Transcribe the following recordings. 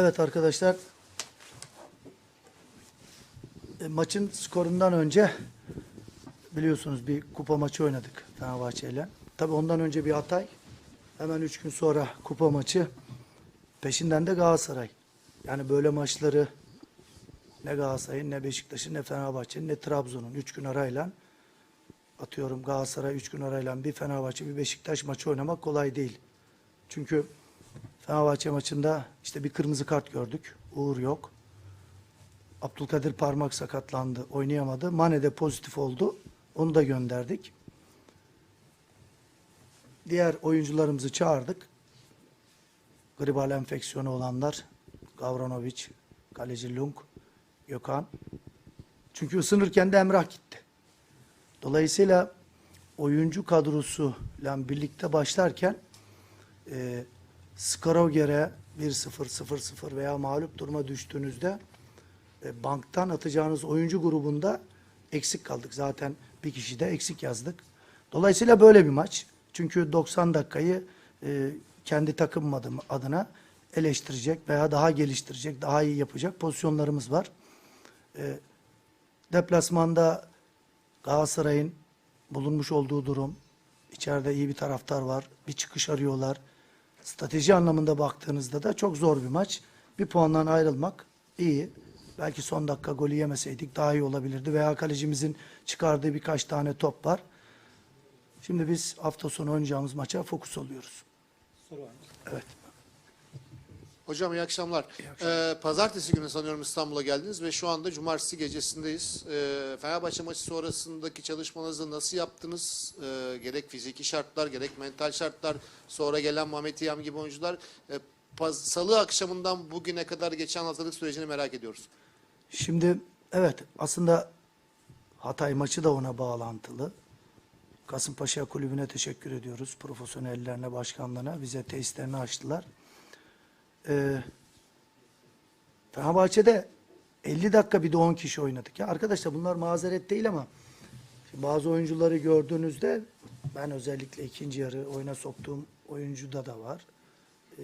Evet arkadaşlar. E, maçın skorundan önce biliyorsunuz bir kupa maçı oynadık Fenerbahçe ile. Tabii ondan önce bir Hatay. Hemen üç gün sonra kupa maçı. Peşinden de Galatasaray. Yani böyle maçları ne Galatasaray'ın ne Beşiktaş'ın ne Fenerbahçe'nin ne Trabzon'un üç gün arayla atıyorum Galatasaray üç gün arayla bir Fenerbahçe bir Beşiktaş maçı oynamak kolay değil. Çünkü Fenerbahçe maçında işte bir kırmızı kart gördük. Uğur yok. Abdülkadir parmak sakatlandı. Oynayamadı. Mane de pozitif oldu. Onu da gönderdik. Diğer oyuncularımızı çağırdık. Gribal enfeksiyonu olanlar Gavranovic, kaleci Lung, Gökhan. Çünkü ısınırken de Emrah gitti. Dolayısıyla oyuncu kadrosuyla birlikte başlarken e, Skaroger'e 1-0, 0-0 veya mağlup duruma düştüğünüzde e, banktan atacağınız oyuncu grubunda eksik kaldık. Zaten bir kişi de eksik yazdık. Dolayısıyla böyle bir maç. Çünkü 90 dakikayı e, kendi takım adına eleştirecek veya daha geliştirecek, daha iyi yapacak pozisyonlarımız var. E, deplasmanda Galatasaray'ın bulunmuş olduğu durum, içeride iyi bir taraftar var, bir çıkış arıyorlar. Strateji anlamında baktığınızda da çok zor bir maç. Bir puandan ayrılmak iyi. Belki son dakika golü yemeseydik daha iyi olabilirdi. Veya kalecimizin çıkardığı birkaç tane top var. Şimdi biz hafta sonu oynayacağımız maça fokus oluyoruz. Evet. Hocam iyi akşamlar. Ee, pazartesi günü sanıyorum İstanbul'a geldiniz ve şu anda cumartesi gecesindeyiz. Ee, Fenerbahçe maçı sonrasındaki çalışmanızı nasıl yaptınız? Ee, gerek fiziki şartlar, gerek mental şartlar, sonra gelen Mehmet İyam gibi oyuncular. Ee, paz- Salı akşamından bugüne kadar geçen hazırlık sürecini merak ediyoruz. Şimdi evet aslında Hatay maçı da ona bağlantılı. Kasımpaşa Kulübü'ne teşekkür ediyoruz. Profesyonellerine, başkanlarına bize tesislerini açtılar. Ee, Fenerbahçe'de 50 dakika bir de 10 kişi oynadık. Ya arkadaşlar bunlar mazeret değil ama bazı oyuncuları gördüğünüzde ben özellikle ikinci yarı oyuna soktuğum oyuncuda da var. Ee,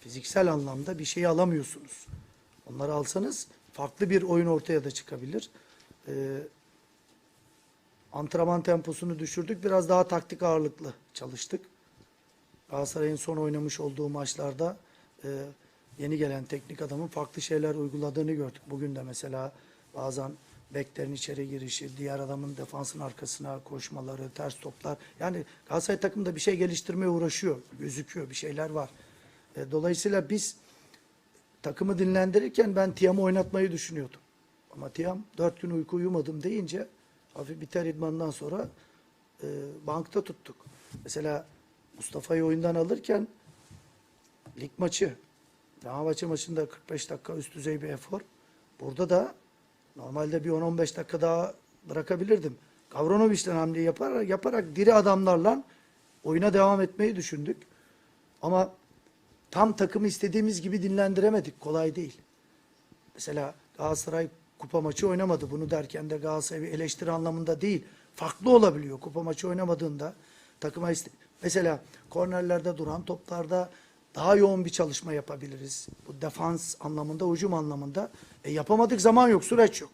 fiziksel anlamda bir şey alamıyorsunuz. Onları alsanız farklı bir oyun ortaya da çıkabilir. Ee, antrenman temposunu düşürdük. Biraz daha taktik ağırlıklı çalıştık. Galatasaray'ın son oynamış olduğu maçlarda e, yeni gelen teknik adamın farklı şeyler uyguladığını gördük. Bugün de mesela bazen beklerin içeri girişi, diğer adamın defansın arkasına koşmaları, ters toplar. Yani Galatasaray takımda bir şey geliştirmeye uğraşıyor. Gözüküyor, bir şeyler var. E, dolayısıyla biz takımı dinlendirirken ben Tiam'ı oynatmayı düşünüyordum. Ama Tiam dört gün uyku uyumadım deyince hafif biter idmandan sonra e, bankta tuttuk. Mesela Mustafa'yı oyundan alırken lig maçı, Fenerbahçe maçında 45 dakika üst düzey bir efor. Burada da normalde bir 10-15 dakika daha bırakabilirdim. Gavronovic'den hamle yaparak, yaparak diri adamlarla oyuna devam etmeyi düşündük. Ama tam takımı istediğimiz gibi dinlendiremedik. Kolay değil. Mesela Galatasaray kupa maçı oynamadı. Bunu derken de Galatasaray bir eleştiri anlamında değil. Farklı olabiliyor. Kupa maçı oynamadığında takıma iste- mesela kornerlerde duran toplarda daha yoğun bir çalışma yapabiliriz. Bu defans anlamında, hücum anlamında. E yapamadık zaman yok, süreç yok.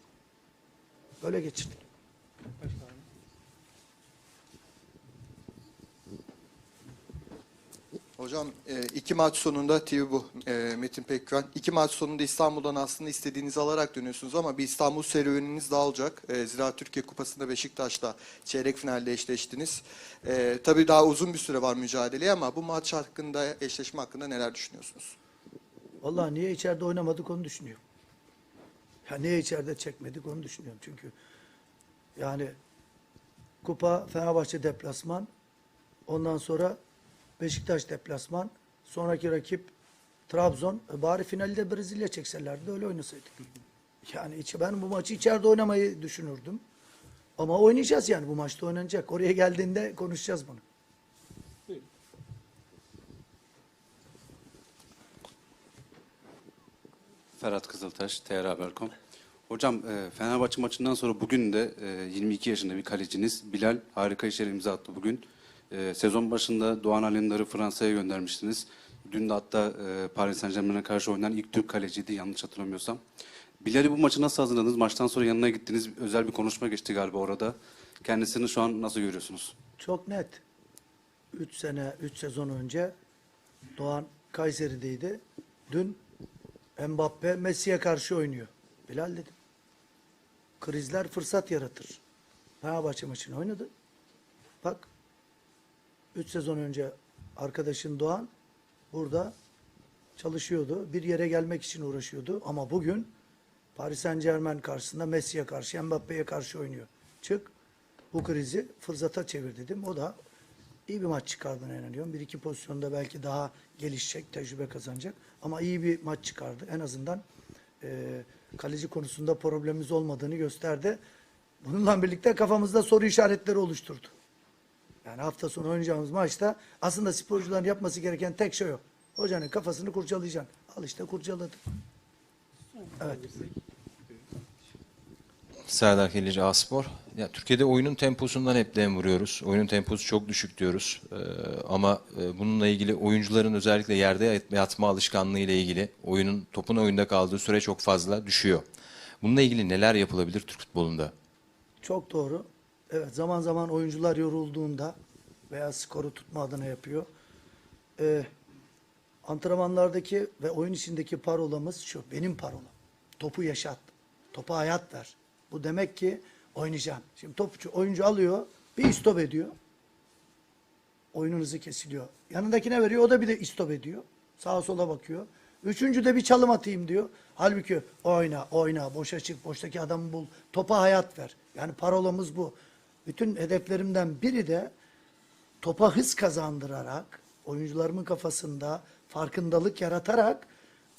Böyle geçirdik. Hocam e, iki maç sonunda TV bu e, Metin Pekkan. İki maç sonunda İstanbul'dan aslında istediğinizi alarak dönüyorsunuz ama bir İstanbul serüveniniz daha olacak. E, Zira Türkiye Kupası'nda Beşiktaş'la çeyrek finalde eşleştiniz. Tabii daha uzun bir süre var mücadeleye ama bu maç hakkında, eşleşme hakkında neler düşünüyorsunuz? Vallahi niye içeride oynamadık onu düşünüyorum. Ya niye içeride çekmedik onu düşünüyorum. Çünkü yani kupa Fenerbahçe deplasman ondan sonra Beşiktaş deplasman sonraki rakip Trabzon E bari finalde Brezilya çekselerdi öyle oynasaydık. Yani içi, ben bu maçı içeride oynamayı düşünürdüm. Ama oynayacağız yani bu maçta oynanacak. Oraya geldiğinde konuşacağız bunu. Ferhat Kızıltaş, TR Haber.com. Hocam e, Fenerbahçe maçından sonra bugün de e, 22 yaşında bir kaleciniz Bilal harika işler imza attı bugün. Ee, sezon başında Doğan Alemdar'ı Fransa'ya göndermiştiniz. Dün de hatta e, Paris Saint Germain'e karşı oynayan ilk Türk kaleciydi yanlış hatırlamıyorsam. Bilali bu maçı nasıl hazırladınız? Maçtan sonra yanına gittiniz. Özel bir konuşma geçti galiba orada. Kendisini şu an nasıl görüyorsunuz? Çok net. 3 sene, 3 sezon önce Doğan Kayseri'deydi. Dün Mbappe Messi'ye karşı oynuyor. Bilal dedim. Krizler fırsat yaratır. Fenerbahçe maçını oynadı. Bak 3 sezon önce arkadaşın Doğan burada çalışıyordu. Bir yere gelmek için uğraşıyordu. Ama bugün Paris Saint Germain karşısında Messi'ye karşı, Mbappe'ye karşı oynuyor. Çık bu krizi fırsata çevir dedim. O da iyi bir maç çıkardığına inanıyorum. Bir iki pozisyonda belki daha gelişecek, tecrübe kazanacak. Ama iyi bir maç çıkardı. En azından e, kaleci konusunda problemimiz olmadığını gösterdi. Bununla birlikte kafamızda soru işaretleri oluşturdu. Yani hafta sonu oynayacağımız maçta aslında sporcuların yapması gereken tek şey yok. Hocanın kafasını kurcalayacaksın. Al işte kurcaladı. Evet. Serdar Keleci Aspor. Ya Türkiye'de oyunun temposundan hep dem vuruyoruz. Oyunun temposu çok düşük diyoruz. Ee, ama e, bununla ilgili oyuncuların özellikle yerde yat- yatma alışkanlığı ile ilgili oyunun topun oyunda kaldığı süre çok fazla düşüyor. Bununla ilgili neler yapılabilir Türk futbolunda? Çok doğru. Evet zaman zaman oyuncular yorulduğunda veya skoru tutma adına yapıyor. Ee, antrenmanlardaki ve oyun içindeki parolamız şu. Benim parolam. Topu yaşat. Topa hayat ver. Bu demek ki oynayacaksın. Şimdi topçu oyuncu alıyor. Bir istop ediyor. Oyunun hızı kesiliyor. Yanındakine veriyor. O da bir de istop ediyor. Sağa sola bakıyor. Üçüncü de bir çalım atayım diyor. Halbuki oyna, oyna, boşa çık, boştaki adamı bul. Topa hayat ver. Yani parolamız bu. Bütün hedeflerimden biri de topa hız kazandırarak, oyuncularımın kafasında farkındalık yaratarak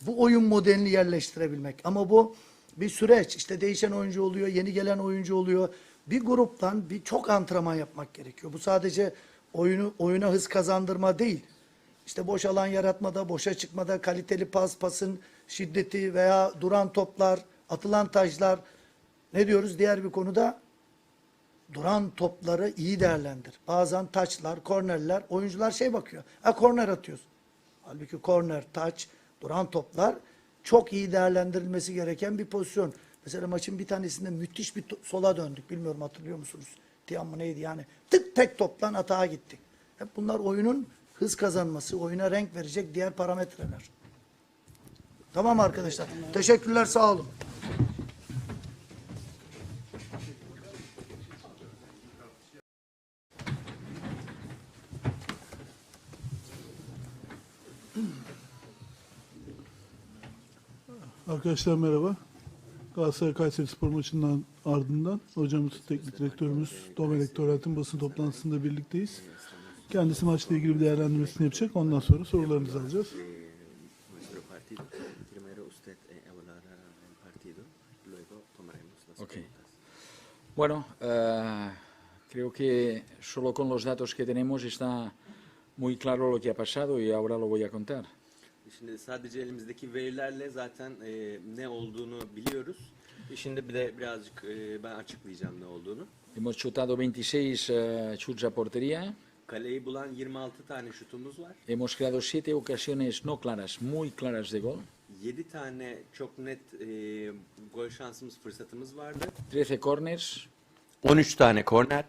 bu oyun modelini yerleştirebilmek. Ama bu bir süreç. İşte değişen oyuncu oluyor, yeni gelen oyuncu oluyor. Bir gruptan bir çok antrenman yapmak gerekiyor. Bu sadece oyunu oyuna hız kazandırma değil. İşte boş alan yaratmada, boşa çıkmada, kaliteli pas, pasın şiddeti veya duran toplar, atılan taşlar. Ne diyoruz diğer bir konuda? Duran topları iyi değerlendir. Bazen taçlar, kornerler, oyuncular şey bakıyor. Ha korner atıyorsun. Halbuki korner, taç, duran toplar çok iyi değerlendirilmesi gereken bir pozisyon. Mesela maçın bir tanesinde müthiş bir sola döndük. Bilmiyorum hatırlıyor musunuz? Tiyan mı neydi yani? Tık tek toptan atağa gittik. Hep bunlar oyunun hız kazanması, oyuna renk verecek diğer parametreler. Tamam arkadaşlar. Teşekkürler, sağ olun. Arkadaşlar merhaba. Galatasaray Kayseri Spor maçından ardından hocamız, teknik direktörümüz Domenek Tören'in basın toplantısında birlikteyiz. Kendisi maçla ilgili bir değerlendirmesini yapacak. Ondan sonra sorularınızı alacağız. nuestro partido. Primero usted hablará del partido, luego tomaremos las Ok. preguntas. Bueno, eh, creo que solo con los datos que tenemos está muy claro lo que ha pasado y ahora lo voy a contar. Şimdi sadece elimizdeki verilerle zaten e, ne olduğunu biliyoruz. E, Şimdi bir de birazcık e, ben açıklayacağım ne olduğunu. Hemos chutado 26 eh, chuts a portería, Kaleyi bulan 26 tane şutumuz var. hemos creado 7 ocasiones no claras, muy claras de gol, 7 tane çok net e, gol şansımız, fırsatımız vardı. 13 corners 13 tane korner.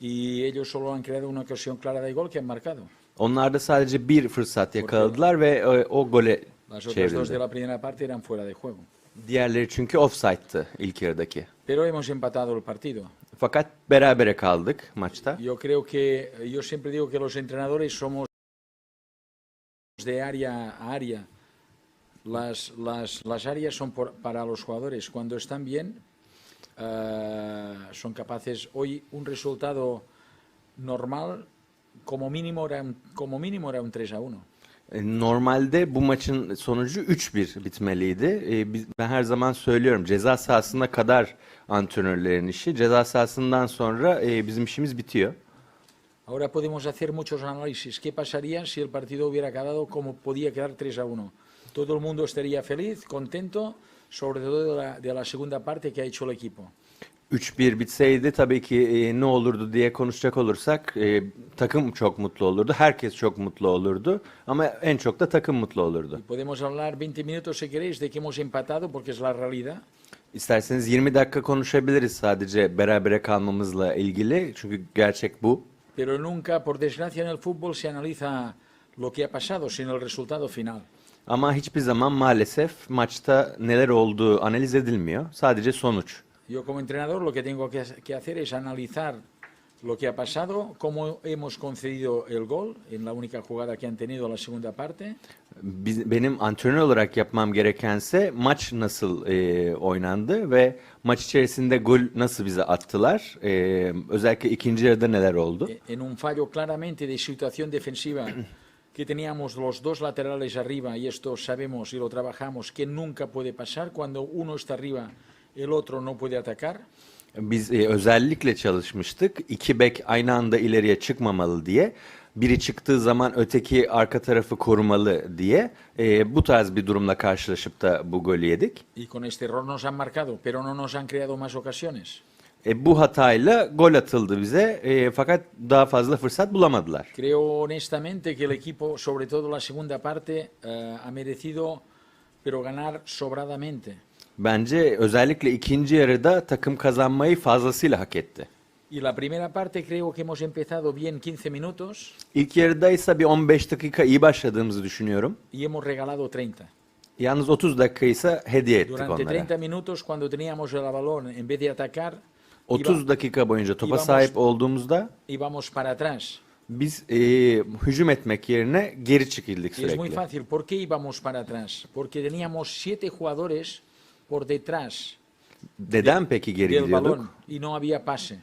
y ellos solo han creado una ocasión clara de gol que han marcado. Onlar da sadece bir fırsat yakaladılar ve e, o gole dos de çevrildi. la primera parte eran fuera de juego. Diğerleri çünkü offside'tı ilk yarıdaki. Pero hemos empatado el partido. Fakat berabere kaldık maçta. Yo creo que, yo siempre digo que los entrenadores somos de área a área. Las, las, las áreas son por- para los jugadores. Cuando están bien, eh, son capaces. Hoy un resultado normal, como mínimo era un, como mínimo era un 3 a 1. E, Normalde bu maçın sonucu 3-1 bitmeliydi. E, biz- Ben her zaman söylüyorum ceza sahasına kadar antrenörlerin işi. Ceza sahasından sonra e, bizim işimiz bitiyor. Ahora podemos hacer muchos análisis. ¿Qué pasaría si el partido hubiera quedado como podía quedar 3 a 1? Todo el mundo estaría feliz, contento, sobre todo de la, de la segunda parte que ha hecho el equipo. 3-1 bitseydi tabii ki e, ne olurdu diye konuşacak olursak e, takım çok mutlu olurdu. Herkes çok mutlu olurdu. Ama en çok da takım mutlu olurdu. Y podemos hablar 20 minutos, si queréis, de que hemos empatado, porque es la realidad. İsterseniz 20 dakika konuşabiliriz sadece berabere kalmamızla ilgili. Çünkü gerçek bu. Pero nunca, por desgracia, en el fútbol se analiza lo que ha pasado, sino el resultado final. Ama hiçbir zaman maalesef maçta neler olduğu analiz edilmiyor. Sadece sonuç. Yo como entrenador lo que tengo que, hacer es analizar lo que ha pasado, cómo hemos concedido el gol en la única jugada que han tenido la segunda parte. Biz- benim antrenör olarak yapmam gerekense maç nasıl e, oynandı ve maç içerisinde gol nasıl bize attılar. E, özellikle ikinci yarıda neler oldu. en un fallo claramente de situación defensiva que teníamos los dos laterales arriba y esto sabemos y lo trabajamos que nunca puede pasar cuando uno está arriba el otro no puede atacar Biz e, özellikle çalışmıştık. İki bek aynı anda ileriye çıkmamalı diye. Biri çıktığı zaman öteki arka tarafı korumalı diye. E, bu tarz bir durumla karşılaşıp da bu golü yedik. y con este error nos han marcado pero no nos han creado más ocasiones E, bu hatayla gol atıldı bize e, fakat daha fazla fırsat bulamadılar. creo honestamente que el equipo sobre todo la segunda parte eh, ha merecido pero ganar sobradamente Bence özellikle ikinci yarıda takım kazanmayı fazlasıyla hak etti. y la primera parte creo que hemos empezado bien 15 minutos İlk yarıda ise bir 15 dakika iyi başladığımızı düşünüyorum. y hemos regalado 30 Yalnız 30 dakika ise hediye ettik Durante onlara. 30 minutos, cuando teníamos el balón, en vez de atacar, 30 iba- dakika boyunca topa íbamos- sahip olduğumuzda íbamos para atrás. biz e, hücum etmek yerine geri çekildik Y es muy sürekli. fácil. ¿Por qué íbamos para atrás? Porque teníamos siete jugadores por detrás Neden peki geri del gidiyorduk? balón y no había pase.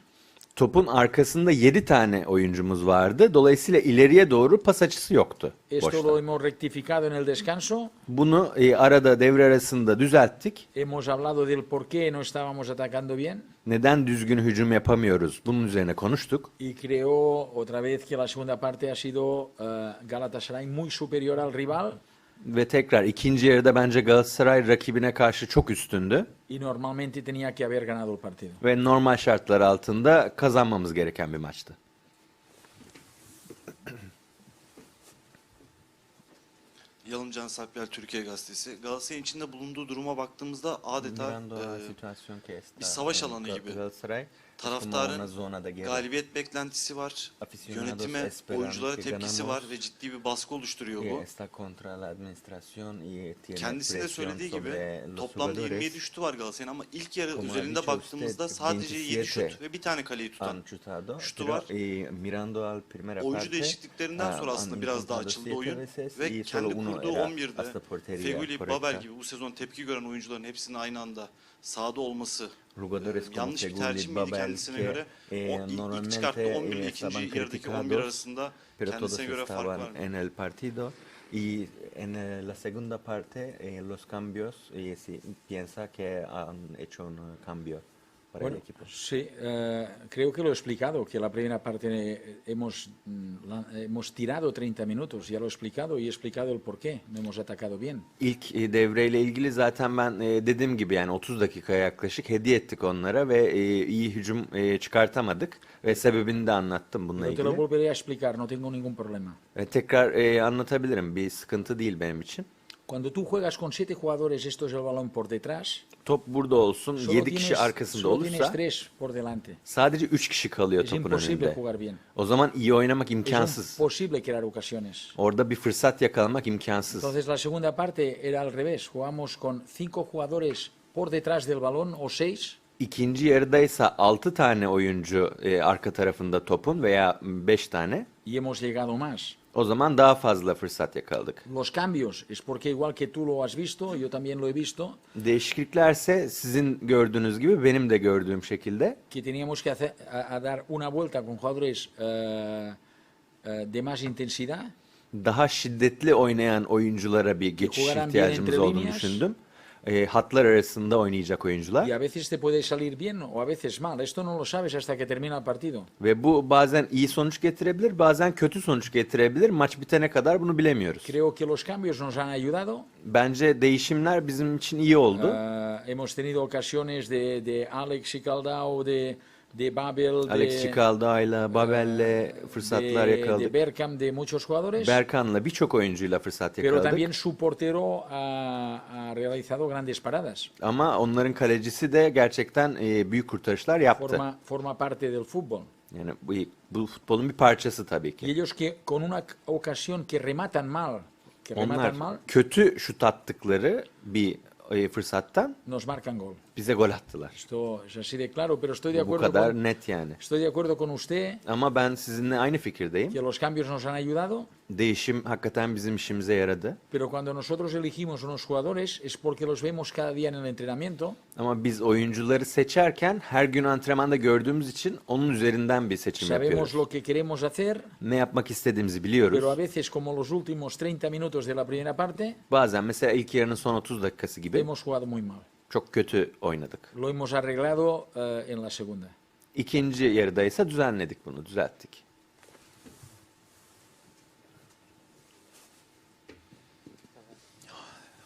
Topun arkasında 7 tane oyuncumuz vardı. Dolayısıyla ileriye doğru pas açısı yoktu. Esto boşta. lo hemos rectificado en el descanso. Bunu e, arada devre arasında düzelttik. Hemos hablado del por qué no estábamos atacando bien. Neden düzgün hücum yapamıyoruz? Bunun üzerine konuştuk. Y creo otra vez que la segunda parte ha sido eh, Galatasaray muy superior al rival Ve tekrar ikinci yarıda bence Galatasaray rakibine karşı çok üstündü. y normalmente tenía que haber ganado el partido. Ve normal şartlar altında kazanmamız gereken bir maçtı. Yalımcan Sakbel Türkiye Gazetesi. Galatasaray'ın içinde bulunduğu duruma baktığımızda adeta e, bir savaş alanı gibi. Taraftarın galibiyet beklentisi var, yönetime, oyunculara tepkisi var ve ciddi bir baskı oluşturuyor bu. Kendisi de söylediği gibi toplamda 27 şutu var Galatasaray'ın ama ilk yarı üzerinde baktığımızda sadece 7 şut ve bir tane kaleyi tutan şutu var. Oyuncu değişikliklerinden sonra aslında biraz daha açıldı oyun ve kendi kurduğu 11'de Feguli, Babel gibi bu sezon tepki gören oyuncuların hepsinin aynı anda sahada olması Jugadores como yanlış bir Feguli, tercih miydi Babel, kendisine que, göre? eh, O ilk, ilk normalmente, çıkarttığı 11 ile eh, ikinci estaban yarıdaki 11 criticados, arasında pero todos kendisine göre fark estaban var. en el partido y en eh, la segunda parte eh, los cambios eh, si piensa que han hecho un eh, cambio para el Bueno, equipo. sí, eh, creo que lo he explicado, que la primera parte eh, hemos, mm, la- hemos tirado 30 minutos, ya lo he explicado y he explicado el por qué no hemos atacado bien. İlk e, devreyle ilgili zaten ben e, dediğim gibi yani 30 dakikaya yaklaşık hediye ettik onlara ve e, iyi hücum e, çıkartamadık ve sebebini de anlattım bununla Pero te lo ilgili. volveré a explicar, no tengo ningún problema. E, tekrar e, anlatabilirim bir sıkıntı değil benim için. Cuando tú juegas con siete jugadores, esto es el balón por detrás, Top burada olsun, solo 7 kişi tienes, arkasında solo tienes olursa tres por delante. sadece 3 kişi kalıyor Es topun imposible önünde. jugar bien. O zaman iyi oynamak Es imkansız. imposible crear ocasiones. Orada bir fırsat yakalamak imkansız. Entonces la segunda parte era al revés, jugamos con cinco jugadores por detrás del balón o seis İkinci yarıda ise 6 tane oyuncu e, arka tarafında topun veya 5 tane. y hemos llegado más. O zaman daha fazla fırsat yakaladık. Los cambios es porque igual que tú lo has visto, yo también lo he visto, Değişikliklerse sizin gördüğünüz gibi benim de gördüğüm şekilde que teníamos que hacer, a, a dar una vuelta con jugadores eh, de más intensidad daha şiddetli oynayan oyunculara bir geçiş ihtiyacımız olduğunu düşündüm. E, hatlar arasında oynayacak oyuncular. Y a veces te puede salir bien o a veces mal. Esto no lo sabes hasta que termina el partido. Ve bu bazen iyi sonuç getirebilir, bazen kötü sonuç getirebilir. Maç bitene kadar bunu bilemiyoruz. Creo que los cambios nos han ayudado. Bence değişimler bizim için iyi oldu. Ah, hemos tenido ocasiones de, de Alex y Caldao, de, de Babel, de, Alex Çikaldağ'la, Babel'le fırsatlar de, de yakaladık. Bergkamp, de muchos jugadores. Berkan'la birçok oyuncuyla fırsat pero yakaladık. también su portero ha, ha realizado grandes paradas. Ama onların kalecisi de gerçekten e, büyük kurtarışlar yaptı. Forma, forma parte del fútbol. Yani bu, bu futbolun bir parçası tabii Y ki. ellos que con una ocasión que rematan mal, que Onlar rematan mal, kötü şut attıkları bir e, fırsattan nos marcan gol. Bize gol attılar. Esto es así de claro, pero estoy de Bu acuerdo kadar con, net yani. estoy de acuerdo con usted Ama ben sizinle aynı fikirdeyim. que los cambios nos han ayudado, Değişim hakikaten bizim işimize yaradı. pero cuando nosotros elegimos unos jugadores es porque los vemos cada día en el entrenamiento Ama biz oyuncuları seçerken her gün antrenmanda gördüğümüz için onun üzerinden bir seçim Sabemos yapıyoruz. lo que queremos hacer, Ne yapmak istediğimizi pero a biliyoruz. veces, como los últimos 30 minutos de la primera parte, Bazen mesela ilk yarının son 30 dakikası gibi hemos jugado muy mal. Çok kötü oynadık. Lo hemos arreglado eh, en la segunda. İkinci yarıda ise düzenledik bunu, düzelttik.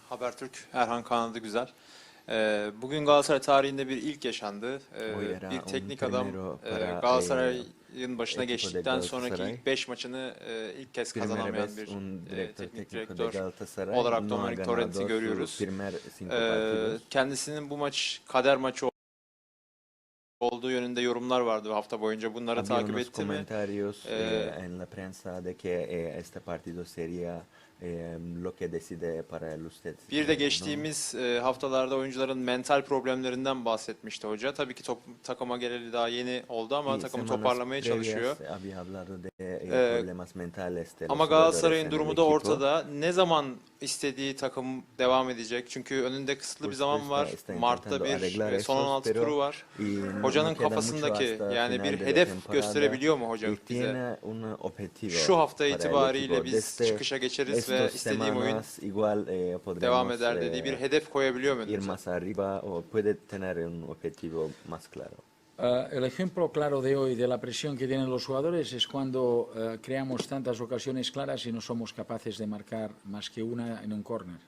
Habertürk, Erhan Kanadı Güzel. Ee, bugün Galatasaray tarihinde bir ilk yaşandı. Ee, era bir teknik adam e, Galatasaray'ın başına geçtikten sonraki ilk 5 maçını e, ilk kez kazanamayan bir e, teknik direktör Galatasaray olarak Dominic Torrent'i görüyoruz. partidos. kendisinin bu maç kader maçı olduğu yönünde yorumlar vardı hafta boyunca. Bunları takip etti mi? comentarios Eh, eh, en la prensa de que eh, este partido sería lo que decide para usted. Bir de geçtiğimiz e, haftalarda oyuncuların mental problemlerinden bahsetmişti hoca. Tabii ki top, takıma geleli daha yeni oldu ama takımı toparlamaya çalışıyor. los Ama Galatasaray'ın durumu da ortada. Ne zaman istediği takım devam edecek? Çünkü önünde kısıtlı bir zaman var. Mart'ta bir e, son esos, 16 pero- turu var. Hocanın kafasındaki yani bir hedef gösterebiliyor mu hocam y bize? Şu hafta itibariyle biz çıkışa geçeriz ve estos istediğim oyun igual eh, podremos devam eder dediği eh, bir hedef koyabiliyor mu? ir más arriba o puede tener un objetivo más claro. Eh, el ejemplo claro de hoy de la presión que tienen los jugadores es cuando eh, creamos tantas ocasiones claras y no somos capaces de marcar más que una en un córner.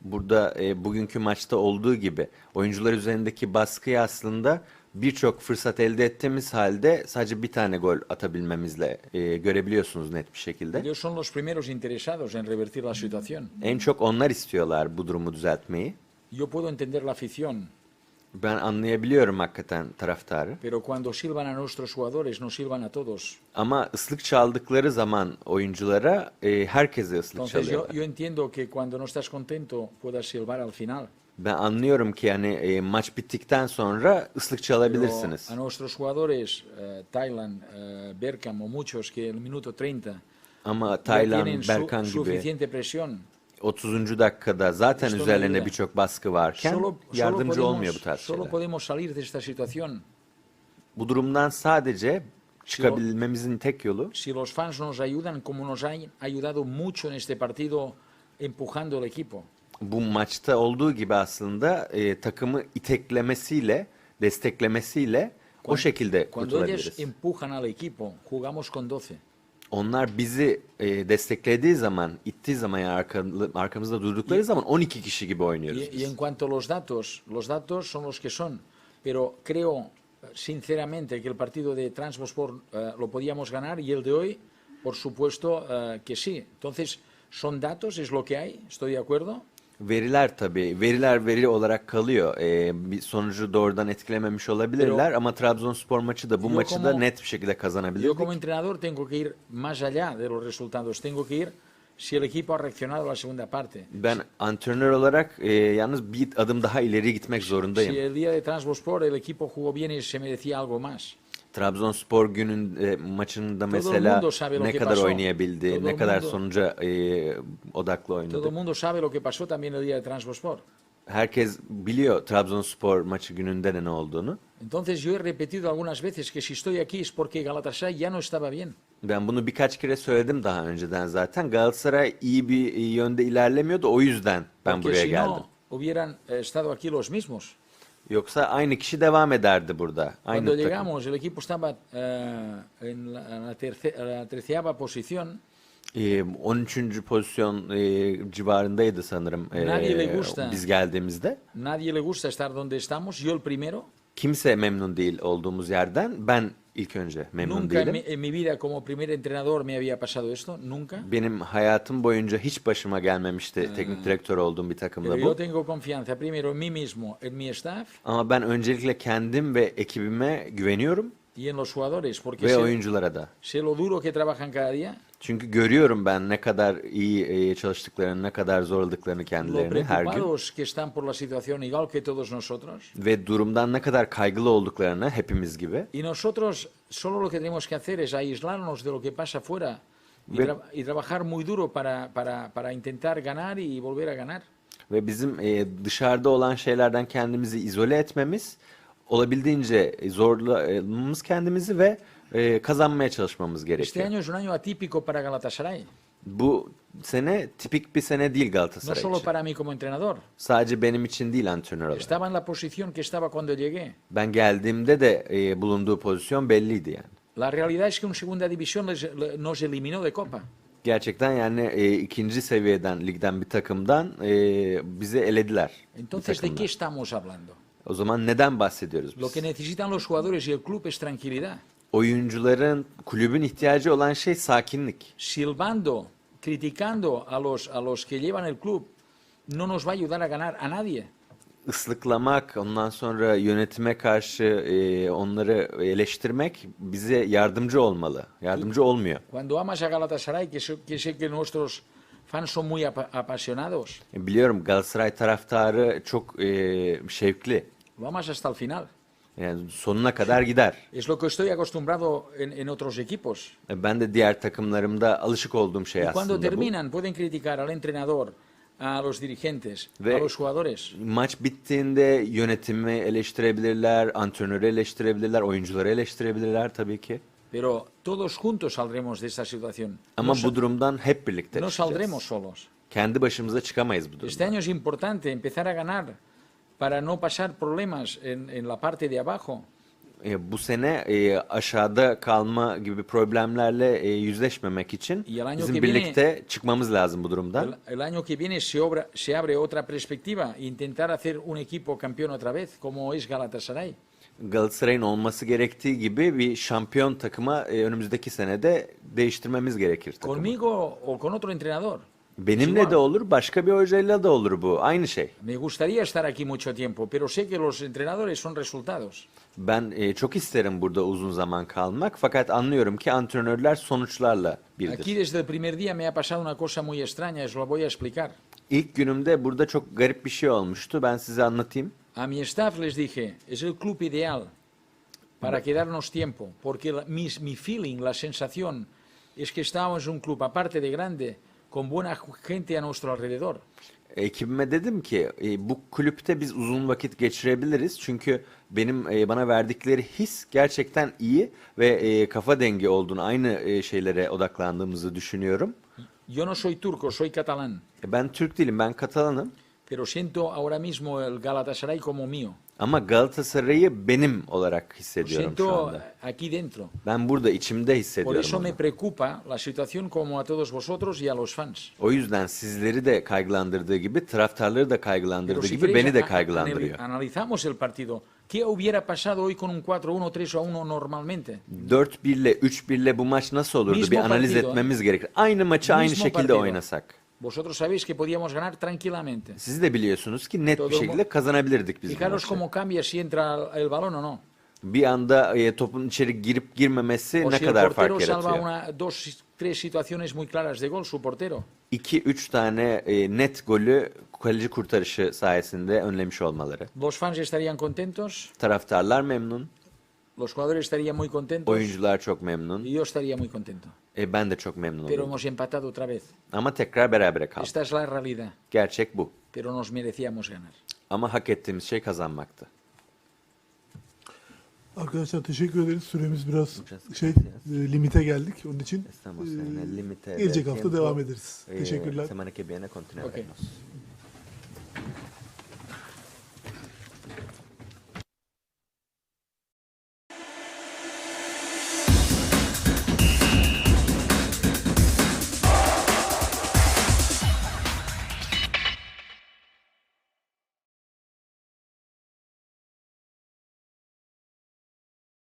Burada e, bugünkü maçta olduğu gibi oyuncular üzerindeki baskıyı aslında birçok fırsat elde ettiğimiz halde sadece bir tane gol atabilmemizle e, görebiliyorsunuz net bir şekilde. Ellos son los primeros interesados en revertir la situación. En çok onlar istiyorlar bu durumu düzeltmeyi. Yo puedo entender la afición, Ben anlayabiliyorum hakikaten taraftarı. pero cuando silban a nuestros jugadores, nos silban a todos. Ama ıslık çaldıkları zaman oyunculara e, herkese ıslık Entonces yo, çalıyorlar. yo entiendo que cuando no estás contento puedas silbar al final. Ben anlıyorum ki yani e, maç bittikten sonra ıslık çalabilirsiniz. a nuestros jugadores, eh, Thailand, eh, Berkham o muchos que en el minuto 30 Ama ya Taylan, tienen su- Berkan gibi suficiente presión 30. dakikada zaten İşte üzerlerinde öyle. birçok baskı varken Solo, solo yardımcı podemos- olmuyor bu tarz solo şeyler. podemos salir de esta situación Bu durumdan sadece çıkabilmemizin tek yolu si los fans nos ayudan como nos han ayudado mucho en este partido empujando el equipo. Bu maçta olduğu gibi aslında e, takımı iteklemesiyle, desteklemesiyle o şekilde Cuando ellos kurtulabiliriz. empujan al equipo, jugamos con 12. Onlar bizi e, desteklediği zaman, ittiği zaman yani arka- arkamızda durdukları zaman 12 kişi gibi oynuyoruz Y, y biz. en cuanto a los datos, los datos son los que son, pero creo sinceramente que el partido de Transbospor eh, lo podíamos ganar y el de hoy, por supuesto eh, que sí. Entonces, son datos, es lo que hay, estoy de acuerdo. Veriler tabii, veriler veri olarak kalıyor. E, bir sonucu doğrudan etkilememiş olabilirler ama Trabzonspor maçı da bu Yo maçı da como- net bir şekilde Yo kazanabilirdik. como entrenador tengo que ir más allá de los resultados, tengo que ir si el equipo ha reaccionado a la segunda parte. Ben antrenör olarak e, yalnız bir adım daha ileri gitmek zorundayım. Si el día de Transbospor el equipo jugó bien y se merecía algo más. Trabzonspor günün e, maçında Todo el mesela mundo ne kadar pasó. oynayabildi, Todo ne el kadar mundo- sonuca e, odaklı Todo oynadı. el mundo sabe lo que pasó también el día de Transbospor. Herkes biliyor Trabzonspor maçı gününde de ne olduğunu. Entonces yo he repetido algunas veces que si estoy aquí es porque Galatasaray ya no estaba bien. Ben bunu birkaç kere söyledim daha önceden zaten. Galatasaray iyi bir yönde ilerlemiyordu. O yüzden ben Porque buraya si geldim. no, hubieran eh, estado aquí los mismos. Yoksa aynı kişi devam ederdi burada. Aynı Cuando takım. llegamos, el equipo estaba eh, en la, en la terce- la treceava posición. Ee, 13. pozisyon e, civarındaydı sanırım e, Nadie le gusta. biz geldiğimizde. Nadie le gusta estar donde estamos. Yo el primero. Kimse memnun değil olduğumuz yerden. Ben ilk önce memnun Nunca en değilim. en mi vida como primer entrenador me había pasado esto. Nunca. Benim hayatım boyunca hiç başıma gelmemişti teknik direktör olduğum bir Pero takımda yo bu. tengo confianza primero en mí mismo, en mi staff Ama ben öncelikle kendim ve ekibime güveniyorum y en los jugadores, porque ve oyunculara da. sé lo duro que trabajan cada día, Çünkü görüyorum ben ne kadar iyi çalıştıklarını, ne kadar zorladıklarını kendilerini her gün. que están por la situación, igual que todos nosotros. Ve durumdan ne kadar kaygılı olduklarını hepimiz gibi. Y nosotros solo lo que tenemos que hacer es aislarnos de lo que pasa afuera y, tra- y trabajar muy duro para, para, para intentar ganar y volver a ganar. Ve bizim e, dışarıda olan şeylerden kendimizi izole etmemiz, olabildiğince zorlamamız kendimizi ve e, kazanmaya çalışmamız Este gerekiyor. año es un año atípico para Galatasaray, Bu sene tipik bir sene değil no Galatasaray solo için. para mí como entrenador. Sadece benim için değil antrenör olarak. Estaba en la posición que estaba cuando llegué. Ben geldiğimde de e, bulunduğu pozisyon belliydi yani. La realidad es que en segunda división les- le- nos eliminó de Copa. Gerçekten yani e, ikinci seviyeden, ligden bir takımdan e, bizi elediler. bir Entonces, ¿de takımdan. qué estamos hablando? O zaman neden bahsediyoruz Lo biz? que necesitan los jugadores y el club es tranquilidad. Oyuncuların, kulübün ihtiyacı olan şey sakinlik. Silbando, criticando a los, a los que llevan el club, no nos va a ayudar a ganar a nadie. Islıklamak, ondan sonra yönetime karşı e, onları eleştirmek bize yardımcı olmalı. Yardımcı olmuyor. Cuando amas a Galatasaray, que que, sé que nuestros fans son muy apa- apasionados, Biliyorum Galatasaray taraftarı çok e, şevkli. Lo amas hasta el final. Yani sonuna kadar gider. Es lo que estoy acostumbrado en, en otros equipos. E, Ben de diğer takımlarımda alışık olduğum şey Y cuando aslında bu. terminan, pueden criticar al entrenador, a los dirigentes, Ve- a los jugadores. Maç bittiğinde yönetimi eleştirebilirler, antrenörü eleştirebilirler, oyuncuları eleştirebilirler tabii ki. Pero todos juntos saldremos de esta situación. Ama no, bu durumdan hep birlikte no çıkacağız. saldremos solos. Kendi başımıza çıkamayız bu Este durumdan. año es importante empezar a ganar para no pasar problemas en, en la parte de abajo. E, bu sene e, aşağıda kalma gibi problemlerle e, yüzleşmemek için bizim birlikte çıkmamız lazım bu durumdan. El, el año que viene se, obra, se abre otra perspectiva, intentar hacer un equipo campeón otra vez, como es Galatasaray. Galatasaray'ın olması gerektiği gibi bir şampiyon takıma e, önümüzdeki senede değiştirmemiz gerekir. takımı. Conmigo o con otro entrenador. Benimle de olur, başka bir hocayla da olur bu. Aynı şey. Me gustaría estar aquí mucho tiempo, pero sé que los entrenadores son resultados. Ben e, çok isterim burada uzun zaman kalmak fakat anlıyorum ki antrenörler sonuçlarla birdir. Aquí desde el primer día me ha pasado una cosa muy extraña, os lo voy a explicar. İlk günümde burada çok garip bir şey olmuştu. Ben size anlatayım. A mi staff les dije, es el club ideal para quedarnos tiempo, porque la- mi, mi feeling, la sensación, es que estábamos en un club aparte de grande, con buena gente a nuestro alrededor. Ekibime dedim ki e, bu kulüpte biz uzun vakit geçirebiliriz. Çünkü benim e, bana verdikleri his gerçekten iyi ve e, kafa dengi olduğunu, aynı e, şeylere odaklandığımızı düşünüyorum. Yo no soy turco, soy catalán, E, Ben Türk değilim, ben Katalanım. Pero siento ahora mismo el Galatasaray como mío. Ama Galatasaray'ı benim olarak hissediyorum şu siento anda. aquí dentro. Ben burada içimde Por hissediyorum. eso onu. me preocupa la situación como a todos vosotros y a los fans. O yüzden sizleri de kaygılandırdığı gibi taraftarları da Pero kaygılandırdığı si gibi queréis, beni de a- anali- kaygılandırıyor. analizamos el partido. ¿Qué hubiera pasado hoy con un 4-1, 3-1 normalmente? 4-1 ile 3-1 ile bu maç nasıl olurdu Mismo bir analiz partido, etmemiz gerekir. Aynı maçı aynı Mismo şekilde partido. oynasak. Vosotros sabéis que podíamos ganar tranquilamente. Siz de biliyorsunuz ki net Todo bir şekilde kazanabilirdik biz bu Fijaros maçı. cómo cambia si entra el balón o no. Bir anda e, topun içeri girip girmemesi O ne si el kadar fark portero salva yaratıyor. una, dos, tres situaciones muy claras de gol, su portero. 2-3 tane e, net golü kaleci kurtarışı sayesinde önlemiş olmaları. Los fans estarían contentos, Taraftarlar memnun, los jugadores estarían muy contentos oyuncular çok memnun. y yo estaría muy contento. E, ben de çok memnun Pero olurum. hemos empatado otra vez. Ama tekrar berabere kaldık. Esta es la realidad, Gerçek bu. pero nos merecíamos ganar. Ama hak ettiğimiz şey kazanmaktı. Arkadaşlar teşekkür ederiz. Süremiz biraz şey e, limite geldik. Onun için Estamos e, en el límite del gelecek hafta tiempo. devam ederiz. Eh, Teşekkürler. Semana que viene continuaremos. Ok.